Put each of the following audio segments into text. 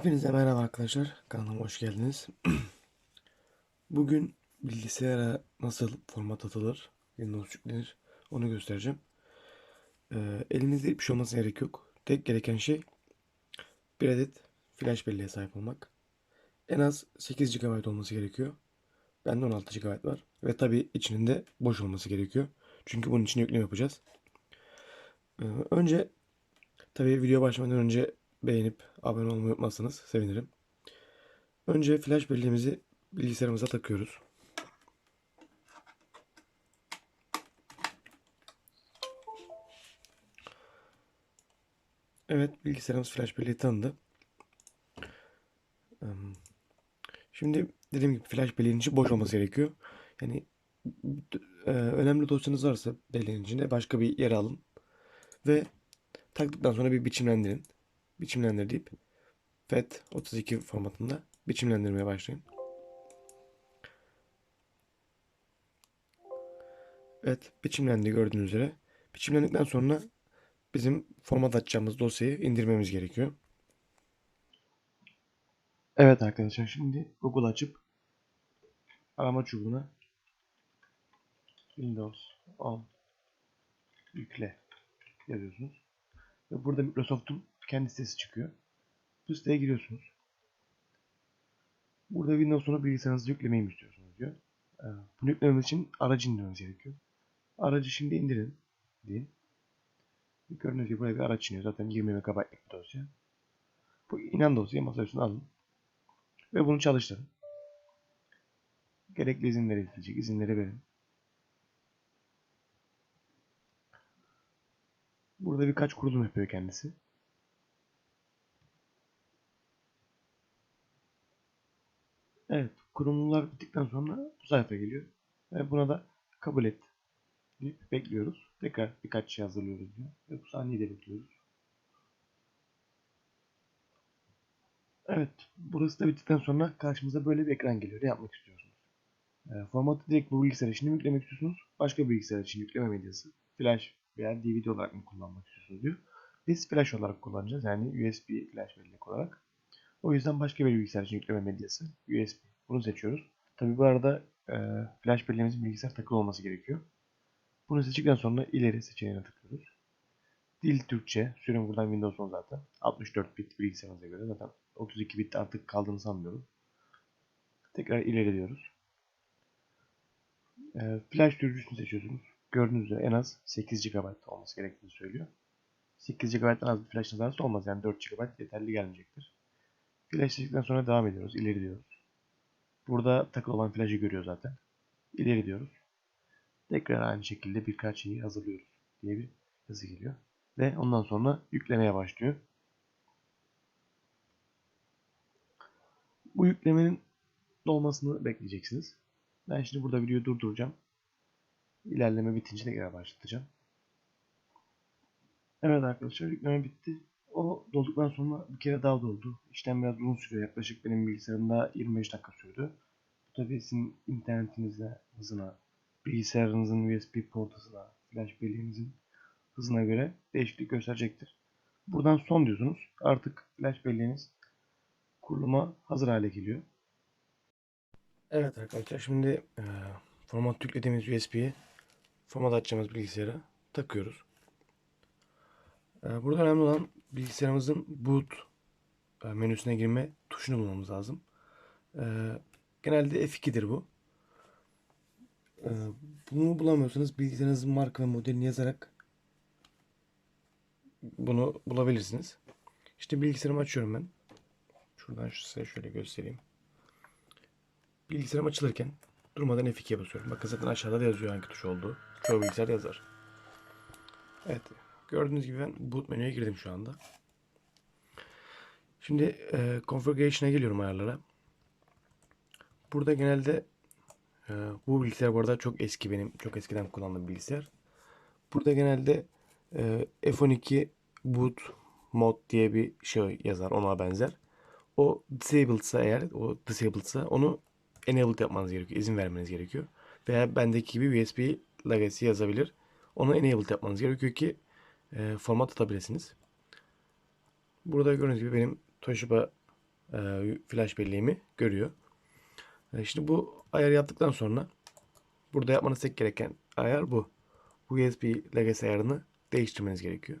Hepinize merhaba arkadaşlar. Kanalıma hoş geldiniz. Bugün bilgisayara nasıl format atılır, Windows yüklenir onu göstereceğim. Ee, elinizde hiçbir şey olmasına gerek yok. Tek gereken şey bir adet flash belleğe sahip olmak. En az 8 GB olması gerekiyor. Bende 16 GB var. Ve tabi içinin de boş olması gerekiyor. Çünkü bunun için yükleme yapacağız. Ee, önce tabi video başlamadan önce beğenip abone olmayı unutmazsanız sevinirim. Önce flash belleğimizi bilgisayarımıza takıyoruz. Evet bilgisayarımız flash belleği tanıdı. Şimdi dediğim gibi flash belleğin içi boş olması gerekiyor. Yani e, önemli dosyanız varsa belleğin içinde başka bir yere alın. Ve taktıktan sonra bir biçimlendirin biçimlendir deyip FAT32 formatında biçimlendirmeye başlayın. Evet, biçimlendi gördüğünüz üzere. Biçimlendikten sonra bizim format açacağımız dosyayı indirmemiz gerekiyor. Evet arkadaşlar şimdi Google açıp arama çubuğuna Windows 10 yükle yazıyorsunuz. Ve burada Microsoft'un kendi sitesi çıkıyor. Bu siteye giriyorsunuz. Burada Windows 10'u bilgisayarınızda yüklemeyi mi istiyorsunuz diyor. Ee, Bunu yüklememiz için aracı indirmemiz gerekiyor. Aracı şimdi indirin deyin. Gördüğünüz gibi buraya bir araç iniyor. Zaten 20 MB'lik bir dosya. Bu inen dosyayı masa üstüne alın. Ve bunu çalıştırın. Gerekli izinleri isteyecek. izinleri verin. Burada birkaç kurulum yapıyor kendisi. Evet, kurulumlar bittikten sonra bu sayfa geliyor. Ve buna da kabul et bekliyoruz. Tekrar birkaç şey hazırlıyoruz diyor. Ve bu saniyeyi de bekliyoruz. Evet, burası da bittikten sonra karşımıza böyle bir ekran geliyor. Ne yapmak istiyorsunuz? E, formatı direkt bu bilgisayar için mi yüklemek istiyorsunuz? Başka bir bilgisayar için yükleme medyası, flash veya DVD olarak mı kullanmak istiyorsunuz diyor. Biz flash olarak kullanacağız. Yani USB flash bellek olarak. O yüzden başka bir bilgisayar için yükleme medyası USB. Bunu seçiyoruz. Tabi bu arada e, flash belleğimizin bilgisayar takılı olması gerekiyor. Bunu seçtikten sonra ileri seçeneğine tıklıyoruz. Dil Türkçe. Sürüm buradan Windows 10 zaten. 64 bit bilgisayarınıza göre. Zaten 32 bit artık kaldığını sanmıyorum. Tekrar ileri diyoruz. E, flash sürücüsünü seçiyorsunuz. Gördüğünüz üzere en az 8 GB olması gerektiğini söylüyor. 8 GB'den az bir flash varsa olmaz. Yani 4 GB yeterli gelmeyecektir. Seçtikten sonra devam ediyoruz. İleri diyoruz. Burada takılı olan flash'ı görüyor zaten. İleri diyoruz. Tekrar aynı şekilde birkaç şeyi hazırlıyoruz diye bir yazı geliyor. Ve ondan sonra yüklemeye başlıyor. Bu yüklemenin dolmasını bekleyeceksiniz. Ben şimdi burada videoyu durduracağım. İlerleme bitince tekrar başlatacağım. Evet arkadaşlar yükleme bitti. O dolduktan sonra bir kere daha doldu. İşlem biraz uzun sürüyor. Yaklaşık benim bilgisayarımda 25 dakika sürdü. Bu tabi sizin internetinizde hızına, bilgisayarınızın USB portasına, flash belleğinizin hızına göre değişiklik gösterecektir. Buradan son diyorsunuz. Artık flash belleğiniz kuruluma hazır hale geliyor. Evet arkadaşlar şimdi e, format yüklediğimiz USB'yi format açacağımız bilgisayara takıyoruz. E, burada önemli olan bilgisayarımızın boot e, menüsüne girme tuşunu bulmamız lazım. E, genelde F2'dir bu. E, bunu bulamıyorsanız bilgisayarınızın marka ve modelini yazarak bunu bulabilirsiniz. İşte bilgisayarımı açıyorum ben. Şuradan size şöyle göstereyim. Bilgisayarım açılırken durmadan F2'ye basıyorum. Bakın zaten aşağıda da yazıyor hangi tuş olduğu. Çoğu bilgisayar yazar. Evet. Gördüğünüz gibi ben boot menüye girdim şu anda. Şimdi e, configuration'a geliyorum ayarlara. Burada genelde e, bu bilgisayar bu arada çok eski benim çok eskiden kullandığım bilgisayar. Burada genelde e, F12 boot mod diye bir şey yazar ona benzer. O disabled'sa eğer o disabled'sa onu enabled yapmanız gerekiyor. izin vermeniz gerekiyor. Veya bendeki gibi USB legacy yazabilir. Onu enabled yapmanız gerekiyor ki e, format atabilirsiniz. Burada gördüğünüz gibi benim Toshiba e, flash belleğimi görüyor. E, şimdi bu ayarı yaptıktan sonra burada yapmanız tek gereken ayar bu. USB legacy ayarını değiştirmeniz gerekiyor.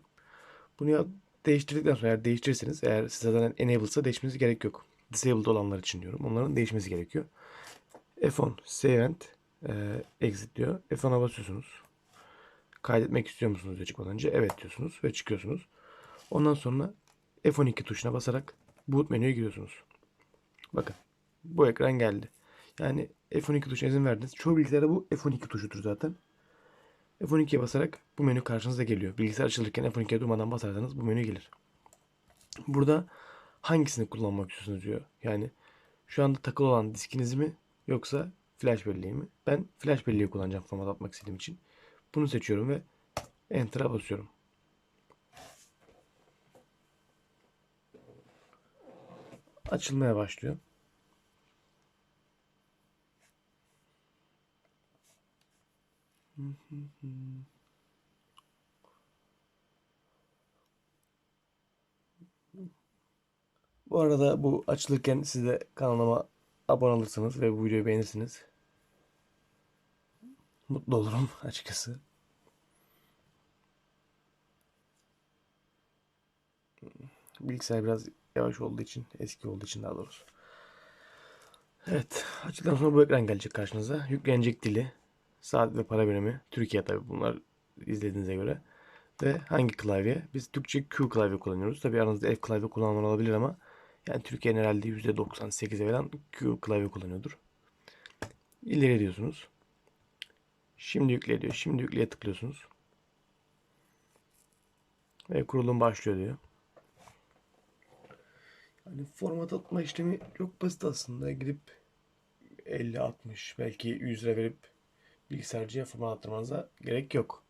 Bunu ya- değiştirdikten sonra eğer değiştirirseniz eğer size zaten enabled'sa değişmeniz gerek yok. Disabled olanlar için diyorum. Onların değişmesi gerekiyor. F10 save and e, exit diyor. F10'a basıyorsunuz. Kaydetmek istiyor musunuz diye çıkmadan önce evet diyorsunuz ve çıkıyorsunuz. Ondan sonra F12 tuşuna basarak boot menüye giriyorsunuz. Bakın bu ekran geldi. Yani F12 tuşuna izin verdiniz. Çoğu bilgisayarda bu F12 tuşudur zaten. F12'ye basarak bu menü karşınıza geliyor. Bilgisayar açılırken F12'ye durmadan basarsanız bu menü gelir. Burada hangisini kullanmak istiyorsunuz diyor. Yani şu anda takılı olan diskiniz mi yoksa flash belleği mi? Ben flash belleği kullanacağım format atmak istediğim için. Bunu seçiyorum ve Enter'a basıyorum. Açılmaya başlıyor. Bu arada bu açılırken siz de kanalıma abone olursanız ve bu videoyu beğenirsiniz. Mutlu olurum açıkçası. Bilgisayar biraz yavaş olduğu için, eski olduğu için daha doğrusu. Evet, açıldıktan sonra bu ekran gelecek karşınıza. Yüklenecek dili, saat ve para birimi, Türkiye tabi bunlar izlediğinize göre. Ve hangi klavye? Biz Türkçe Q klavye kullanıyoruz. Tabi aranızda F klavye kullanan olabilir ama yani Türkiye'nin herhalde %98'e falan Q klavye kullanıyordur. İleri diyorsunuz. Şimdi yükle diyor. Şimdi yükleye tıklıyorsunuz. Ve kurulum başlıyor diyor. Hani format atma işlemi çok basit aslında. Gidip 50, 60 belki 100 lira verip bilgisayarcıya format attırmanıza gerek yok.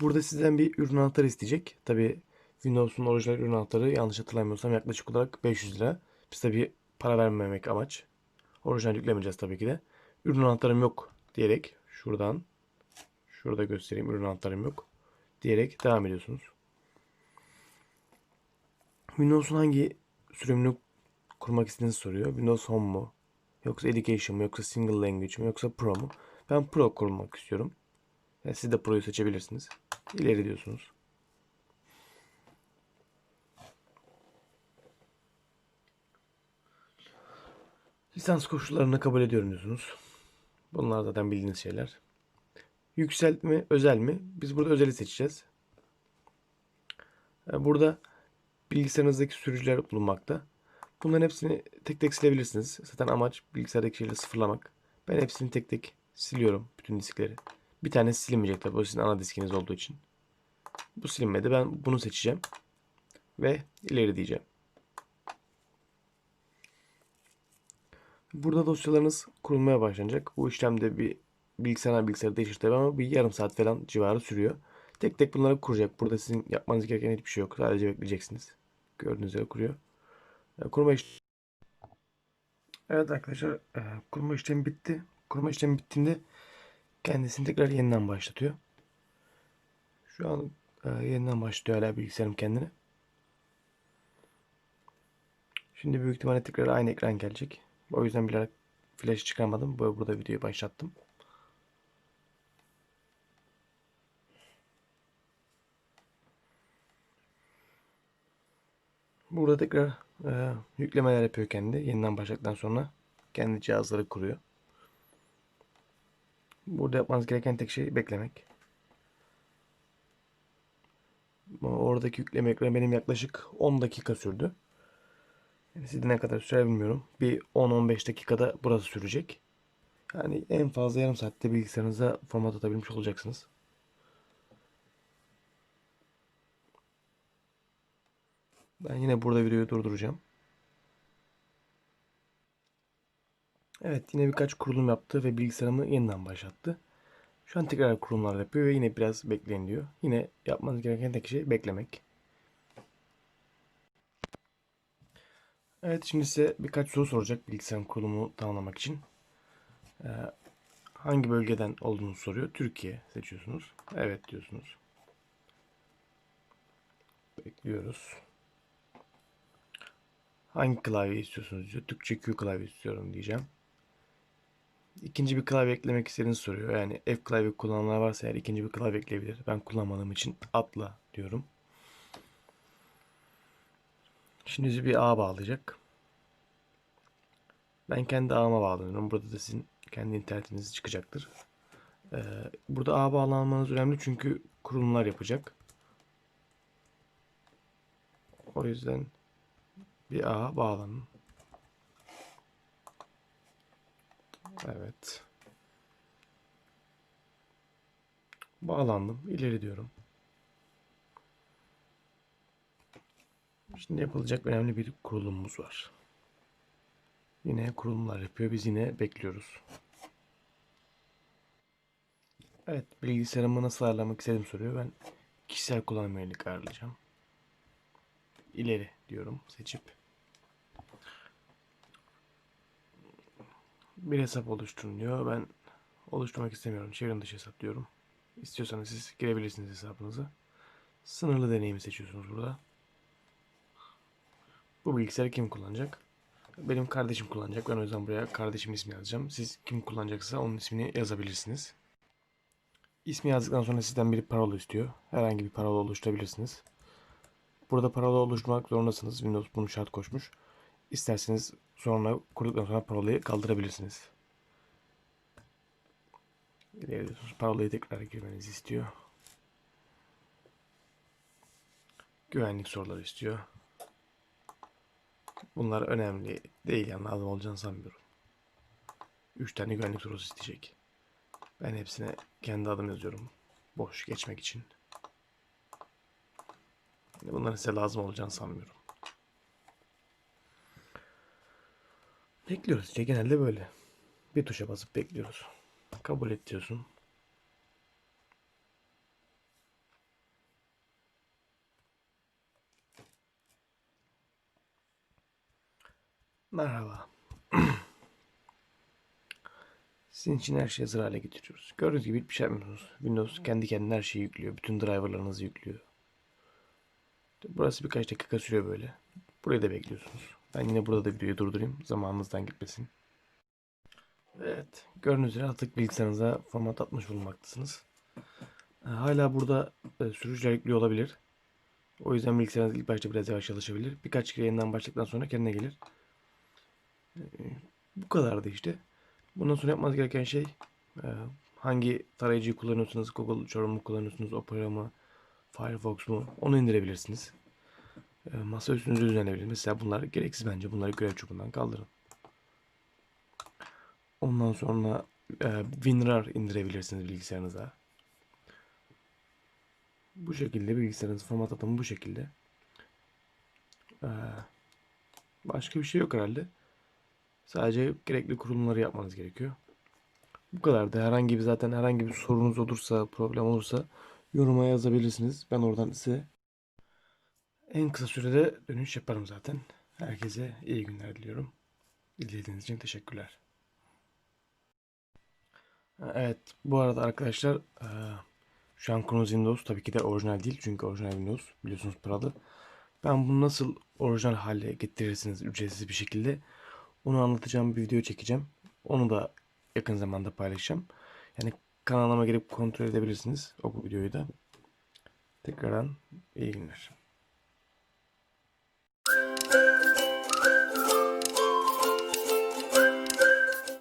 Burada sizden bir ürün anahtarı isteyecek. Tabi Windows'un orijinal ürün anahtarı yanlış hatırlamıyorsam yaklaşık olarak 500 lira. Biz tabi para vermemek amaç. Orijinal yüklemeyeceğiz tabii ki de. Ürün anahtarım yok diyerek şuradan şurada göstereyim ürün anahtarım yok diyerek devam ediyorsunuz. Windows'un hangi sürümünü kurmak istediğinizi soruyor. Windows Home mu? Yoksa Education mu? Yoksa Single Language mi? Yoksa Pro mu? Ben Pro kurmak istiyorum. Yani siz de Pro'yu seçebilirsiniz. İleri diyorsunuz. Lisans koşullarını kabul ediyorum diyorsunuz. Bunlar zaten bildiğiniz şeyler. Yükselt mi, özel mi? Biz burada özeli seçeceğiz. Ee, Burada bilgisayarınızdaki sürücüler bulunmakta. Bunların hepsini tek tek silebilirsiniz. Zaten amaç bilgisayardaki şeyleri sıfırlamak. Ben hepsini tek tek siliyorum. Bütün diskleri. Bir tane silinmeyecek tabii. O sizin ana diskiniz olduğu için. Bu silinmedi. Ben bunu seçeceğim. Ve ileri diyeceğim. Burada dosyalarınız kurulmaya başlanacak. Bu işlemde bir bilgisayar bilgisayar değişir tabii ama bir yarım saat falan civarı sürüyor. Tek tek bunları kuracak. Burada sizin yapmanız gereken hiçbir şey yok. Sadece bekleyeceksiniz. Gördüğünüz üzere kuruyor. E, Kurma iş- Evet arkadaşlar e, kurma işlemi bitti. Kurma işlemi bittiğinde kendisini tekrar yeniden başlatıyor. Şu an e, yeniden başlıyor hala bilgisayarım kendini. Şimdi büyük ihtimalle tekrar aynı ekran gelecek. O yüzden bilerek flash çıkarmadım. Böyle burada videoyu başlattım. Burada tekrar e, yüklemeler yapıyor kendi. Yeniden başladıktan sonra kendi cihazları kuruyor. Burada yapmanız gereken tek şey beklemek. Oradaki yükleme ekranı benim yaklaşık 10 dakika sürdü. Sizde ne kadar sürer bilmiyorum. Bir 10-15 dakikada burası sürecek. Yani en fazla yarım saatte bilgisayarınıza format atabilmiş olacaksınız. Ben yine burada videoyu durduracağım. Evet yine birkaç kurulum yaptı ve bilgisayarımı yeniden başlattı. Şu an tekrar kurulumlar yapıyor ve yine biraz bekleyin diyor. Yine yapmanız gereken tek şey beklemek. Evet şimdi size birkaç soru soracak bilgisayarın kurulumunu tamamlamak için. Ee, hangi bölgeden olduğunu soruyor. Türkiye seçiyorsunuz. Evet diyorsunuz. Bekliyoruz. Hangi klavye istiyorsunuz diyor. Türkçe Q klavye istiyorum diyeceğim. İkinci bir klavye eklemek istediğinizi soruyor. Yani F klavye kullananlar varsa eğer ikinci bir klavye ekleyebilir. Ben kullanmadığım için atla diyorum. Şimdi bir ağ bağlayacak. Ben kendi ağıma bağlanıyorum. Burada da sizin kendi internetiniz çıkacaktır. Ee, burada ağ bağlanmanız önemli çünkü kurulumlar yapacak. O yüzden bir ağa bağlanın. Evet. Bağlandım. İleri diyorum. Şimdi yapılacak önemli bir kurulumumuz var. Yine kurulumlar yapıyor. Biz yine bekliyoruz. Evet, bilgisayarımı nasıl ayarlamak istedim soruyor. Ben kişisel kullanım yönelik ayarlayacağım. İleri diyorum seçip. Bir hesap oluşturun diyor. Ben oluşturmak istemiyorum. Çevrim dışı hesap diyorum. İstiyorsanız siz girebilirsiniz hesabınızı. Sınırlı deneyimi seçiyorsunuz burada. Bu bilgisayarı kim kullanacak? Benim kardeşim kullanacak. Ben o yüzden buraya kardeşim ismi yazacağım. Siz kim kullanacaksa onun ismini yazabilirsiniz. İsmi yazdıktan sonra sizden bir parola istiyor. Herhangi bir parola oluşturabilirsiniz. Burada parola oluşturmak zorundasınız. Windows bunu şart koşmuş. İsterseniz sonra kurduktan sonra parolayı kaldırabilirsiniz. İlerliyorsunuz. Parolayı tekrar girmenizi istiyor. Güvenlik soruları istiyor. Bunlar önemli değil yani lazım olacağını sanmıyorum. 3 tane güvenlik sorusu isteyecek. Ben hepsine kendi adım yazıyorum. Boş geçmek için. Bunların size lazım olacağını sanmıyorum. Bekliyoruz işte genelde böyle. Bir tuşa basıp bekliyoruz. Kabul et diyorsun. Merhaba. Sizin için her şeyi hazır hale getiriyoruz. Gördüğünüz gibi hiçbir şey yapmıyorsunuz. Windows kendi kendine her şeyi yüklüyor. Bütün driverlarınızı yüklüyor. Burası birkaç dakika sürüyor böyle. Burayı da bekliyorsunuz. Ben yine burada da videoyu durdurayım. Zamanınızdan gitmesin. Evet. Gördüğünüz üzere artık bilgisayarınıza format atmış bulunmaktasınız. Ee, Hala burada e, sürücüler yüklüyor olabilir. O yüzden bilgisayarınız ilk başta biraz yavaş çalışabilir. Birkaç kere yeniden başladıktan sonra kendine gelir. Bu kadardı işte. Bundan sonra yapmanız gereken şey e, hangi tarayıcıyı kullanıyorsunuz? Google Chrome mu kullanıyorsunuz? Opera mı? Firefox mu? Onu indirebilirsiniz. E, Masa üstünüzü düzenleyebilirsiniz. Mesela bunlar gereksiz bence. Bunları görev çubuğundan kaldırın. Ondan sonra e, WinRAR indirebilirsiniz bilgisayarınıza. Bu şekilde bilgisayarınız format atımı bu şekilde. Başka bir şey yok herhalde. Sadece gerekli kurulumları yapmanız gerekiyor. Bu kadar da herhangi bir zaten herhangi bir sorunuz olursa, problem olursa yoruma yazabilirsiniz. Ben oradan size en kısa sürede dönüş yaparım zaten. Herkese iyi günler diliyorum. İzlediğiniz için teşekkürler. Evet, bu arada arkadaşlar eee, şu an konumuz Windows tabii ki de orijinal değil çünkü orijinal Windows biliyorsunuz paralı. Ben bunu nasıl orijinal hale getirirsiniz ücretsiz bir şekilde onu anlatacağım bir video çekeceğim. Onu da yakın zamanda paylaşacağım. Yani kanalıma gelip kontrol edebilirsiniz o videoyu da. Tekrardan iyi günler.